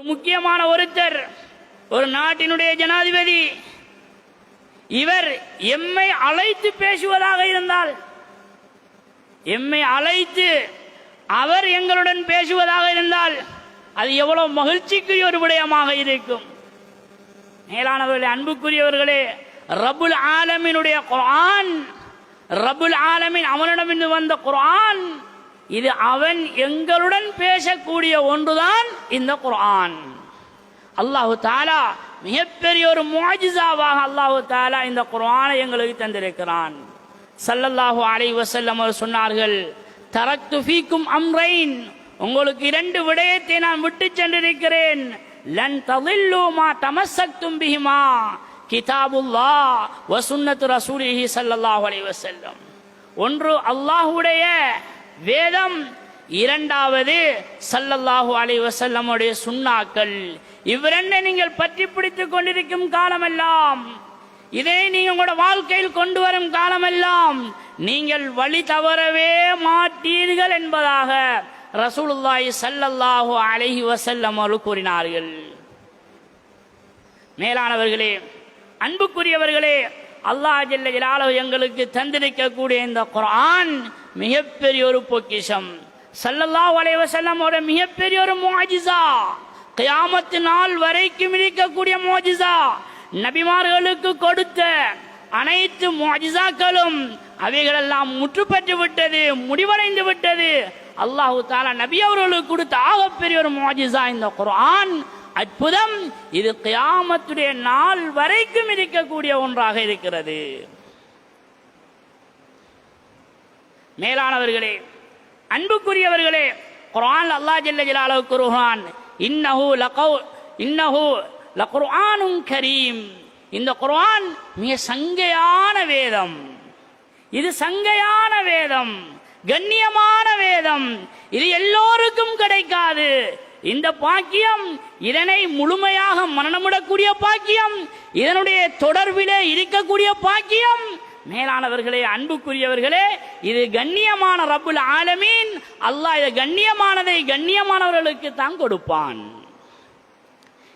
ஒரு முக்கியமான ஒருத்தர் ஒரு நாட்டினுடைய ஜனாதிபதி. இவர் எம்மை அழைத்து பேசுவதாக இருந்தால் எம்மை அழைத்து அவர் எங்களுடன் பேசுவதாக இருந்தால் அது எவ்வளவு மகிழ்ச்சிக்குரிய ஒரு விடயமாக இருக்கும். மேலானவர்களே அன்புக்குரியவர்களே ரபுல் ஆலமினுடைய குரான் ரபுல் ஆலமின் அவனிடமிருந்து வந்த குரான் இது அவன் எங்களுடன் பேசக்கூடிய ஒன்றுதான் இந்த குர்ஆன். அல்லாஹு தாலா மிகப்பெரிய ஒரு மோஜிசாவாக அல்லாஹு தாலா இந்த குர்ஆனை எங்களுக்கு தந்திருக்கிறான். சல்லல்லாஹு அலை வசல்லம் அவர் சொன்னார்கள் தரத்து ஃபீக்கும் அம்ரைன். உங்களுக்கு இரண்டு விடயத்தை நான் விட்டு சென்றிருக்கிறேன். லன் ததில்லு தமசக்தும் பிஹிமா. கிதாபுல்லாஹ் வசுன்னத்து ரசூலிஹி சல்லல்லாஹு அலை வசல்லம் ஒன்று அல்லாஹுடைய வேதம் இரண்டாவது சல்லல்லாஹு அலைஹி வஸல்லமுடைய சுண்ணாக்கள். இவ்விரண்டை நீங்கள் பற்றி பிடித்துக் கொண்டிருக்கும் காலமெல்லாம் இதை நீங்கள் உங்களோட வாழ்க்கையில் கொண்டு வரும் காலமெல்லாம் நீங்கள் வழி தவறவே மாட்டீர்கள் என்பதாக ரசூலுல்லாய் சல்லல்லாஹு அலஹி வசல்லம் அவர்கள் கூறினார்கள். மேலானவர்களே அன்புக்குரியவர்களே அல்லாஹ் ஜல்ல எங்களுக்கு தந்திருக்கக்கூடிய இந்த குரான் மிகப்பெரிய ஒரு பொக்கிஷம். ஸல்லல்லாஹு அலைஹி செல்லமோட மிகப்பெரிய ஒரு மோஜிசா கியாமத்து நாள் வரைக்கும் இருக்கக்கூடிய மோஜிசா நபிமார்களுக்கு கொடுத்த அனைத்து மோஜிசாக்களும் அவைகளெல்லாம் முற்று பெற்று விட்டது முடிவடைந்து விட்டது. அல்லாஹு தாலா நபி அவர்களுக்கு கொடுத்த ஆகப்பெரிய ஒரு மோஜிசா இந்த குரான் அற்புதம் இது கியாமத்துடைய நாள் வரைக்கும் இருக்கக்கூடிய ஒன்றாக இருக்கிறது. மேலானவர்களே அன்புக்குரியவர்களே குரான் அல்லாஹ் ஜெல்ல ஜலாலுஹு கூறுகிறான் இன்னஹு லகௌ இன்னஹு லகுர்ஆனும் கரீம். இந்த குர்ஆன் மிக சங்கையான வேதம். இது சங்கையான வேதம் கண்ணியமான வேதம். இது எல்லோருக்கும் கிடைக்காது. இந்த பாக்கியம் இதனை முழுமையாக மரணமிடக்கூடிய பாக்கியம் இதனுடைய தொடர்பிலே இருக்கக்கூடிய பாக்கியம். மேலானவர்களே அன்புக்குரியவர்களே இது கண்ணியமான ரப்புல் ஆலமீன். அல்லாஹ் இது கண்ணியமானதை கண்ணியமானவர்களுக்கு தான் கொடுப்பான்.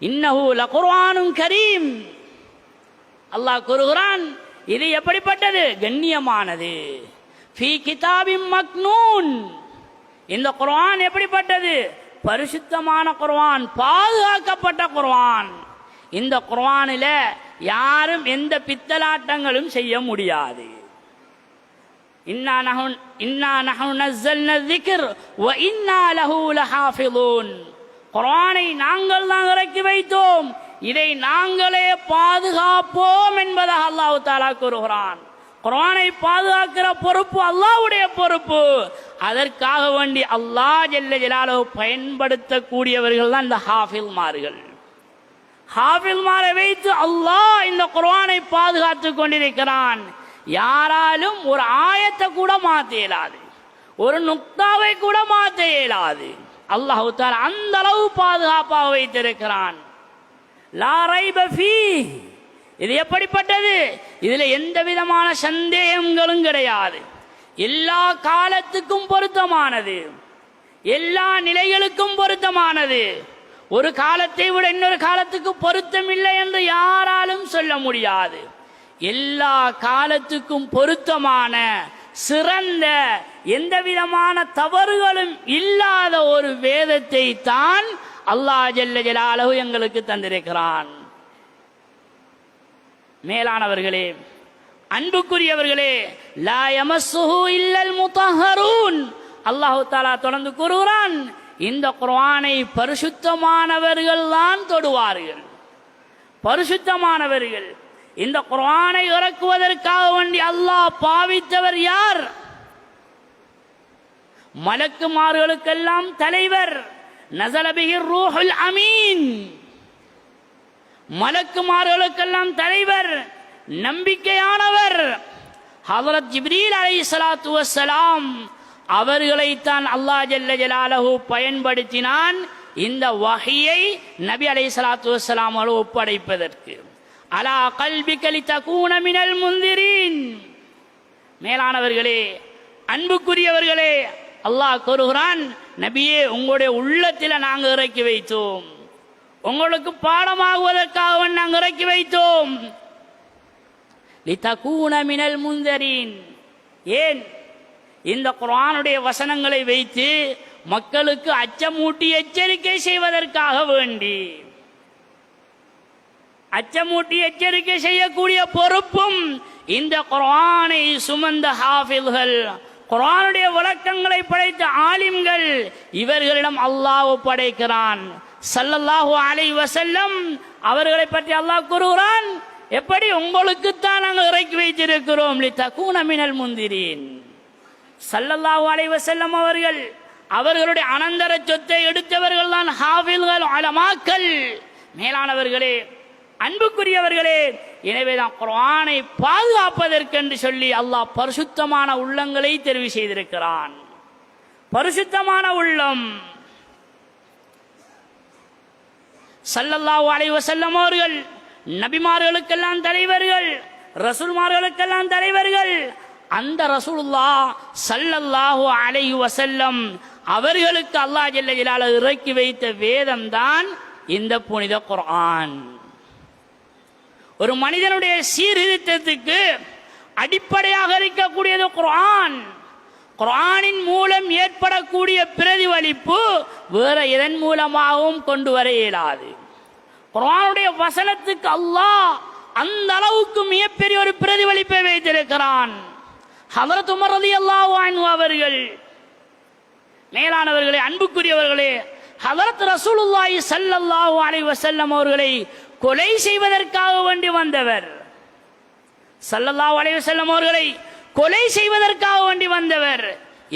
இன்னஹு லகுர்ஆனும் கரீம். அல்லாஹ் கூறுகிறான் இது எப்படிப்பட்டது? கண்ணியமானது. ஃபீ கிதாபின் மக்னூன். இந்த குர்ஆன் எப்படிப்பட்டது? பரிசுத்தமான குர்வான் பாதுகாக்கப்பட்ட குர்வான் இந்த குர்வானில யாரும் எந்த பித்தலாட்டங்களும் செய்ய முடியாது. இன்னா நஹுன் இன்னா நஹு நஸ்ஸல்னா திக்ர் வ இன்னா லஹு லஹாஃபிலூன் குர்ஆனை நாங்கள் தான் இறக்கி வைத்தோம். இதை நாங்களே பாதுகாப்போம் என்பதாக அல்லாஹ் தாலா கூறுகிறான். குரானை பாதுகாக்கிற பொறுப்பு அல்லாஹ்வுடைய பொறுப்பு. அதற்காக வேண்டி அல்லாஹ் ஜெல்ல ஜலாலோ பயன்படுத்தக்கூடியவர்கள் தான் இந்த ஹாஃபில்மார்கள். ஹாஃபில்மாரை வைத்து அல்லாஹ் இந்த குரானை பாதுகாத்து கொண்டிருக்கிறான். யாராலும் ஒரு ஆயத்தை கூட மாற்ற இயலாது. ஒரு நுக்தாவை கூட மாற்ற இயலாது. அல்லாஹு அந்த அளவு பாதுகாப்பாக வைத்திருக்கிறான். லா ரைப ஃபீ இது எப்படிப்பட்டது? இதுல எந்த விதமான சந்தேகங்களும் கிடையாது. எல்லா காலத்துக்கும் பொருத்தமானது. எல்லா நிலைகளுக்கும் பொருத்தமானது. ஒரு காலத்தை விட இன்னொரு காலத்துக்கு பொருத்தம் இல்லை என்று யாராலும் சொல்ல முடியாது. எல்லா காலத்துக்கும் பொருத்தமான சிறந்த எந்த விதமான தவறுகளும் இல்லாத ஒரு வேதத்தை தான் அல்லாஹ் ஜல்ல ஜலாலஹு எங்களுக்கு தந்திருக்கிறான். மேலானவர்களே அன்புக்குரியவர்களே லா யமஸ்ஸுஹு இல்லல் முதஹரூன் அல்லாஹு தாலா தொடர்ந்து கூறுகிறான் இந்த குர்ஆனை பரிசுத்தமானவர்கள் தான் தொடுவார்கள். பரிசுத்தமானவர்கள் இந்த குர்ஆனை இறக்குவதற்காக வேண்டி அல்லாஹ் பாவித்தவர் யார்? மலக்குமார்களுக்கெல்லாம் தலைவர் நசலபிகிர் ரூஹுல் அமீன். மலக்குமார்களுக்கெல்லாம் தலைவர் நம்பிக்கையானவர். ஹதரத் ஜிப்ரீல் அலை சலாத்து வசலாம் அவர்களைத்தான் அல்லாஹ் ஜல்ல ஜலாலஹு பயன்படுத்தினான் இந்த வகையை நபி அலை சலாத்து வசலாம் அவர்கள் ஒப்படைப்பதற்கு. அலா கல்வி கலித்த கூணமினல் முந்திரின் மேலானவர்களே அன்புக்குரியவர்களே அல்லாஹ் கூறுகிறான் நபியே உங்களுடைய உள்ளத்தில் நாங்கள் இறக்கி வைத்தோம். உங்களுக்கு பாடமாகுவதற்காக நாங்கள் இறக்கி வைத்தோம். லிதகூன மினல் முந்தரின் ஏன்? இந்த குரானுடைய வசனங்களை வைத்து மக்களுக்கு அச்சமூட்டி எச்சரிக்கை செய்வதற்காக வேண்டி. அச்சமூட்டி எச்சரிக்கை செய்யக்கூடிய பொறுப்பும் இந்த குரானை சுமந்த ஹாஃபில்கள் குரானுடைய விளக்கங்களை படைத்த ஆலிம்கள் இவர்களிடம் அல்லாஹ் படைக்கிறான் சல்லல்லாஹு அலை வசல்லம் அவர்களை பற்றி அல்லாஹ் கூறுகிறான் எப்படி உங்களுக்குத்தான் நாங்கள் இறக்கி வைத்திருக்கிறோம்? லி தகூன மினல் முந்திரீன். ஸல்லல்லாஹு அலைஹி அவர்கள் அவர்களுடைய அனந்தர சொத்தை எடுத்தவர்கள் தான் ஹாவில்கள் அலமாக்கள் மேலானவர்களே அன்புக்குரியவர்களே எனவேதான் குரானை பாதுகாப்பதற்கென்று சொல்லி அல்லாஹ் பரிசுத்தமான உள்ளங்களை தெரிவு செய்திருக்கிறான். பரிசுத்தமான உள்ளம். சல்லல்லாஹு அலைஹி வஸல்லம் அவர்கள் நபிமார்களுக்கெல்லாம் தலைவர்கள் ரசூல்மார்களுக்கெல்லாம் தலைவர்கள் அந்த ரசூலுல்லா சல்லல்லாஹு அலைஹி வஸல்லம் அவர்களுக்கு அல்லாஹ் ஜல்ல ஜலால இறக்கி வைத்த வேதம் தான் இந்த புனித குர்ஆன். ஒரு மனிதனுடைய சீர்திருத்தத்துக்கு அடிப்படையாக இருக்கக்கூடியது குர்ஆன். குரானின் மூலம் ஏற்படக்கூடிய பிரதிபலிப்பு வேற இதன் மூலமாகவும் கொண்டு வர இயலாது. குரானுடைய வசனத்துக்கு அல்லாஹ் அந்த அளவுக்கு மிகப்பெரிய ஒரு பிரதிபலிப்பை வைத்திருக்கிறான். ஹதரத் உமர் ரலியல்லாஹு அன்ஹு அவர்கள் மேலானவர்களே அன்புக்குரியவர்களே ஹதரத் ரசூலுல்லாஹி ஸல்லல்லாஹு அலைஹி வஸல்லம் அவர்களை கொலை செய்வதற்காக வேண்டி வந்தவர். ஸல்லல்லாஹு அலைஹி வஸல்லம் அவர்களை கொலை செய்வதற்காக வேண்டி வந்தவர்.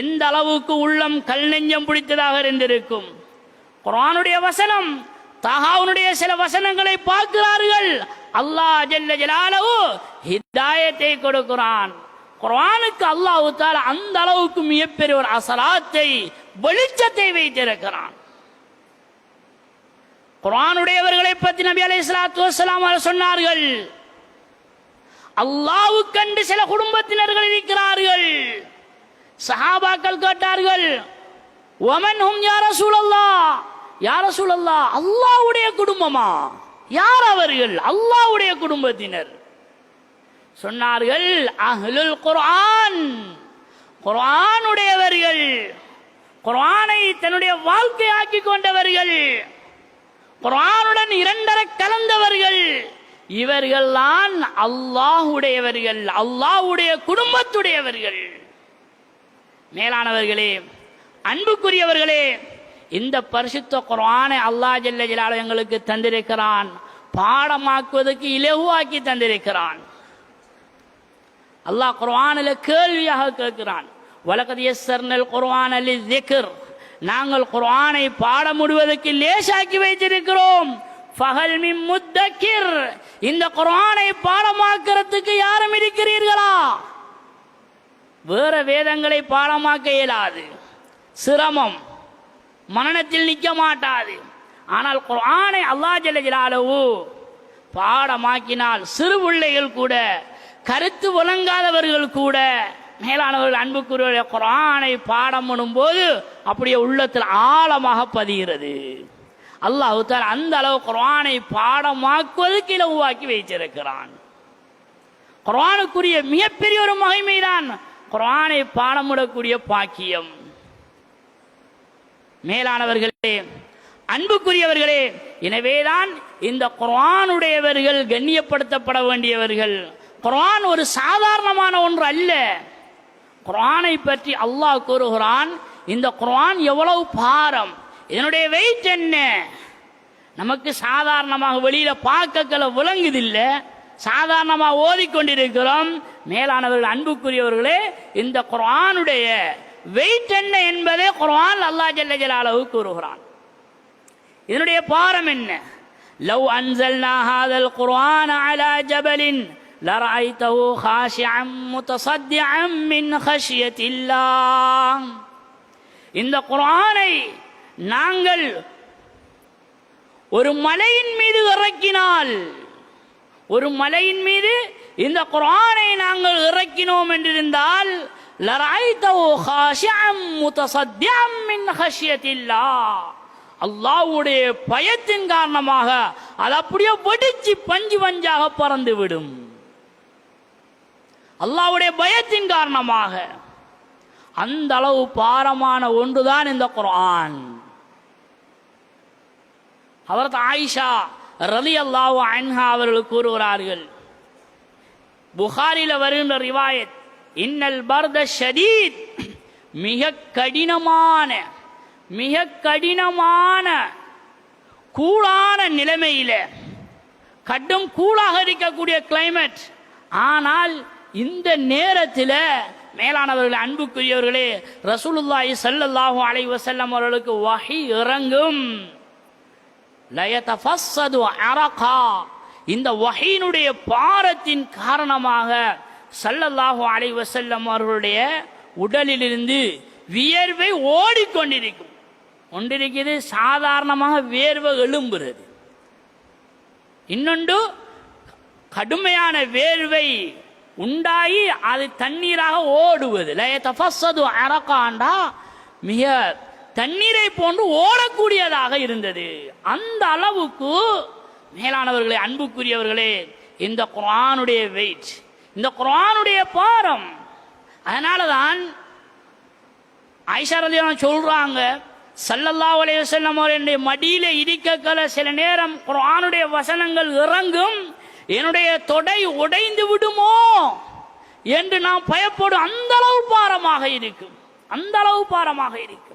எந்த அளவுக்கு உள்ளம் கல் நெஞ்சம் பிடித்ததாக இருந்திருக்கும்? குரானுடைய வசனம் தகாவுனுடைய சில வசனங்களை பார்க்கிறார்கள். அல்லாஹ் ஜல்ல ஜலாலவு ஹிதாயத்தை கொடுக்கிறான். குரானுக்கு அல்லாஹ் தால அந்த அளவுக்கு மிகப்பெரிய ஒரு அசலாத்தை வெளிச்சத்தை வைத்திருக்கிறான். குரானுடையவர்களை பற்றி நபி அலைஹிஸ்ஸலாத்து சொன்னார்கள் அல்லாவு கண்டு சில குடும்பத்தினர்கள் இருக்கிறார்கள். சஹாபாக்கள் கேட்டார்கள் ஒமன் ஹும் யார சூழல்லா யார சூழல்லா அல்லாஹ்வுடைய குடும்பமா? யார் அவர்கள்? அல்லாஹ்வுடைய குடும்பத்தினர். சொன்னார்கள் அஹ்லுல் குர்ஆன். குர்ஆனுடையவர்கள் குர்ஆனை தன்னுடைய வாழ்க்கையாக்கி கொண்டவர்கள் குர்ஆனுடன் இரண்டரை கலந்தவர்கள். இவர்கள்தான் அல்லாஹுடையவர்கள் அல்லாஹ்வுடைய குடும்பத்துடையவர்கள். மேலானவர்களே அன்புக்குரியவர்களே இந்த பரிசுத்த குரானை அல்லாஹ் ஜல்ல ஜலால எங்களுக்கு தந்திருக்கிறான். பாடமாக்குவதற்கு இலகுவாக்கி தந்திருக்கிறான். அல்லாஹ் குர்ஆனில் கேள்வியாக கேட்கிறான். வலகத் யஸ்ஸர்னல் அலி லிஸ்ஸிக்ர் நாங்கள் குர்ஆனை பாட முடிவதற்கு லேசாக்கி வைத்திருக்கிறோம். ஃபஹல் மிம் முத்தக்கிர். இந்த குரானை பாடமாக்கிறதுக்கு யாரும் இருக்கிறீர்களா? வேற வேதங்களை பாடமாக்க இயலாது. சிரமம். மனநத்தில் நிற்க மாட்டாது. ஆனால் குரானை அல்லாஹ் ஜல்ல பாடமாக்கினால் சிறு பிள்ளைகள் கூட கருத்து விளங்காதவர்கள் கூட மேலானவர்கள் அன்புக்குரிய குரானை பாடம் பண்ணும்போது அப்படியே உள்ளத்தில் ஆழமாக பதிகிறது. அல்லாஹு அந்த அளவு குரானை பாடமாக்குவதற்கு இலவாக்கி வைத்திருக்கிறான். குரானுக்குரிய மிகப்பெரிய ஒரு மகிமைதான் குரானை பாடமிடக்கூடிய பாக்கியம். மேலானவர்களே அன்புக்குரியவர்களே எனவேதான் இந்த குரானுடையவர்கள் கண்ணியப்படுத்தப்பட வேண்டியவர்கள். குரான் ஒரு சாதாரணமான ஒன்று அல்ல. குரானை பற்றி அல்லாஹ் கூறுகிறான் இந்த குரான் எவ்வளவு பாரம். இதனுடைய வெயிட் என்ன? நமக்கு சாதாரணமாக வெளியில பார்க்கக்களை விளங்குதில்லை. சாதாரணமாக ஓதிக்கொண்டிருக்கிறோம். மேலானவர்கள் அன்புக்குரியவர்களே இந்த குரானுடைய வெயிட் என்ன என்பதே குரான் அல்லா ஜல்ல ஜலாலவு கூறுகிறான். இதனுடைய பாரம் என்ன? லவ் அன்சல்னா ஹாதல் குர்ஆன் அலா ஜபலின் லராய்தஹு ஹாஷிஅம் முத்தஸத்திஅம் மின் ஹஷியத்தில்லா இந்த குர்ஆனை நாங்கள் ஒரு மலையின் மீது இறக்கினால் ஒரு மலையின் மீது இந்த குரானை நாங்கள் இறக்கினோம் என்றிருந்தால் அல்லாவுடைய பயத்தின் காரணமாக அது அப்படியே வெடிச்சு பஞ்சு பஞ்சாக பறந்து விடும் அல்லாவுடைய பயத்தின் காரணமாக. அந்த அளவு பாரமான ஒன்றுதான் இந்த குரான். அவரது ஆயிஷா ரலி அல்லாஹு அன்ஹா அவர்கள் கூறுகிறார்கள். புகாரில வருகின்ற ரிவாயத் இன்னல் பர்த ஷதீத் மிக கடினமான மிக கடினமான கூலான நிலைமையில கடும் கூலாக இருக்கக்கூடிய கிளைமேட் ஆனால் இந்த நேரத்தில் மேலானவர்கள் அன்புக்குரியவர்களே ரசூலுல்லாஹி சல்லல்லாஹு அலைவசல்லம் அவர்களுக்கு வகை இறங்கும். இந்த வகையினுடைய பாரத்தின் காரணமாக சல்லல்லாஹு அலைஹி வஸல்லம் அவர்களுடைய உடலிலிருந்து வியர்வை ஓடிக்கொண்டிருக்கும் ஒன்றிருக்கிறது சாதாரணமாக வேர்வை எழும்புகிறது. இன்னொன்று கடுமையான வேர்வை உண்டாகி அது தண்ணீராக ஓடுவது. லயதஃபஸ்ஸது அரகாண்டா மிக தண்ணீரை போன்று ஓடக்கூடியதாக இருந்தது. அந்த அளவுக்கு மேலானவர்களே அன்புக்குரியவர்களே இந்த குரானுடைய வெயிட் இந்த குரானுடைய பாரம். அதனால தான் ஐஷா சொல்றாங்க சல்லல்லா உலக செல்லம் அவருடைய மடியில இடிக்கக்கல சில நேரம் குரானுடைய வசனங்கள் இறங்கும் என்னுடைய தொடை உடைந்து விடுமோ என்று நாம் பயப்படும் அந்த அளவு பாரமாக இருக்கும். அந்த அளவு பாரமாக இருக்கும்.